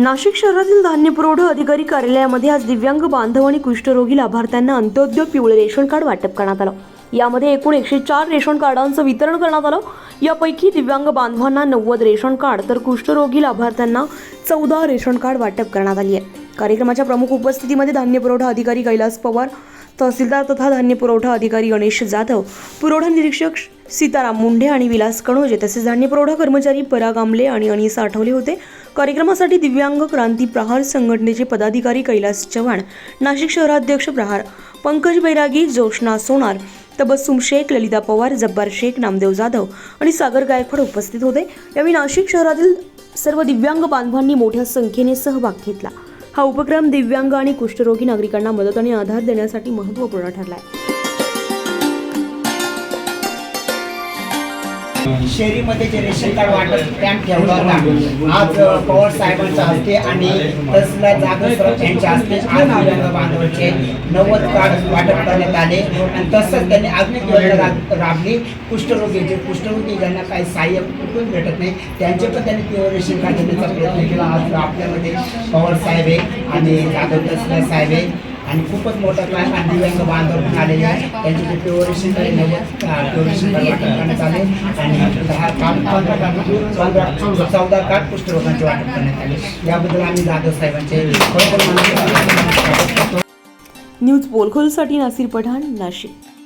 नाशिक शहरातील धान्य पुरवठा अधिकारी कार्यालयामध्ये आज दिव्यांग बांधव आणि कुष्ठरोगी लाभार्थ्यांना अंत्योदय पिवळे रेशन कार्ड वाटप करण्यात आलं. यामध्ये एकूण एकशे चार रेशन कार्डांचं वितरण करण्यात आलं. यापैकी दिव्यांग बांधवांना नव्वद रेशन कार्ड तर कुष्ठरोगी लाभार्थ्यांना चौदा रेशन कार्ड वाटप करण्यात आली आहे. कार्यक्रमाच्या प्रमुख उपस्थितीमध्ये धान्य पुरवठा अधिकारी कैलास पवार तहसीलदार तथा धान्य पुरवठा अधिकारी गणेश जाधव पुरवठा निरीक्षक सीताराम मुंढे आणि विलास कणोजे तसेच धान्य पुरवठा कर्मचारी पराग आमले आणि अनिस आठवले होते. कार्यक्रमासाठी दिव्यांग क्रांती प्रहार संघटनेचे पदाधिकारी कैलास चव्हाण नाशिक शहराध्यक्ष प्रहार पंकज बैरागी जोशना सोनार तबस्सुम शेख ललिता पवार जब्बार शेख नामदेव जाधव आणि सागर गायकवाड उपस्थित होते. यावेळी नाशिक शहरातील सर्व दिव्यांग बांधवांनी मोठ्या संख्येने सहभाग घेतला. हा उपक्रम दिव्यांग आणि कुष्ठरोगी नागरिकांना मदत आणि आधार देण्यासाठी महत्त्वपूर्ण ठरला आहे शहरीमध्ये जे रेशन कार्ड वाटप कॅम्प ठेवला होता. आज पवार साहेबांच्या हस्ते आणि तहसीलदार जाधव यांच्या हस्ते आज दिव्यांग बांधवांचे नव्वद कार्ड वाटप करण्यात आले. आणि तसंच त्यांनी अजून योजना राबली. कुष्ठरोगी जे कुष्ठरोगी ज्यांना काही सहाय्य कुठून भेटत नाही त्यांचे पण त्यांनी पिवळ रेशन कार्ड देण्याचा प्रयत्न केला. आज आपल्यामध्ये पवार साहेब आहे आणि जाधव तहसीलदार साहेब आहे आणि खूपच मोठा क्लास आणि दिव्यांग बांधव आलेले आहे. त्यांचे ते प्युअरेशन काही नव्वद प्युअरेशन करण्यात आले आणि दहा काठ पंधरा काठ म्हणजे चौदा चौदा काठ कुष्ठरोगांचे वाटप करण्यात आले. याबद्दल आम्ही जाधव साहेबांचे खरोखर न्यूज पोलखोलसाठी नासिर पठाण नाशिक.